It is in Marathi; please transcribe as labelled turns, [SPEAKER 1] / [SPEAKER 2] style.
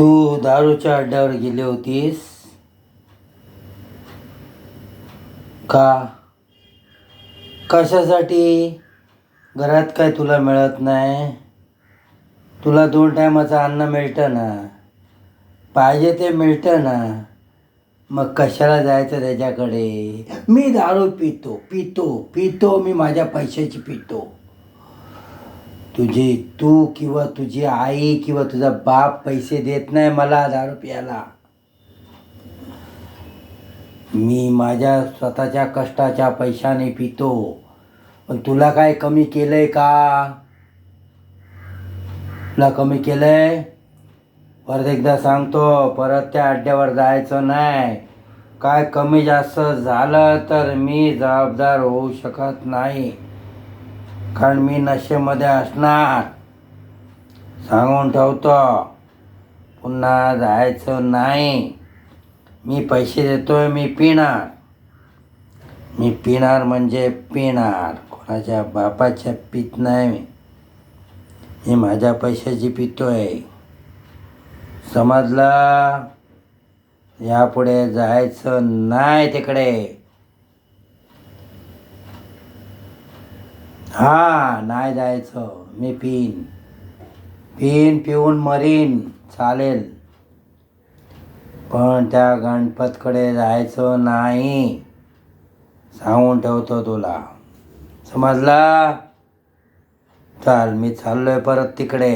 [SPEAKER 1] तू दारूच्या अड्ड्यावर गेली होतीस? का? कशासाठी? घरात काय तुला मिळत नाही? तुला दोन टायमाचं अन्न मिळतं ना? पाहिजे ते मिळतं ना? मग कशाला जायचं त्याच्याकडे? मी दारू पितो पितो पितो मी माझ्या पैशाची पितो. तुझी तू किंवा तुझी आई किंवा तुझा बाप पैसे देत नाही मला दारू प्यायला मी माझ्या स्वतःच्या कष्टाच्या पैशाने पितो. पण तुला काय कमी केलंय का? तुला कमी केलंय? परत एकदा सांगतो परत त्या अड्ड्यावर जायचं नाही. काय कमी जास्त झालं तर मी जबाबदार होऊ शकत नाही. कारण मी नशेमध्ये असणार. सांगून ठेवतो. पुन्हा जायचं नाही. मी पैसे देतोय मी पिणार. मी पिणार म्हणजे पिणार. कोणाच्या बापाच्या पित नाही मी. मी माझ्या पैशाची पितोय. समजलं? यापुढे जायचं नाही तिकडे. हा नाही जायचं. मी पिन पिन पिऊन मरीन. चालेल. पण त्या गणपतकडे जायचं नाही. सांगून ठेवतो तुला. समजला? चाल मी चाललोय परत तिकडे.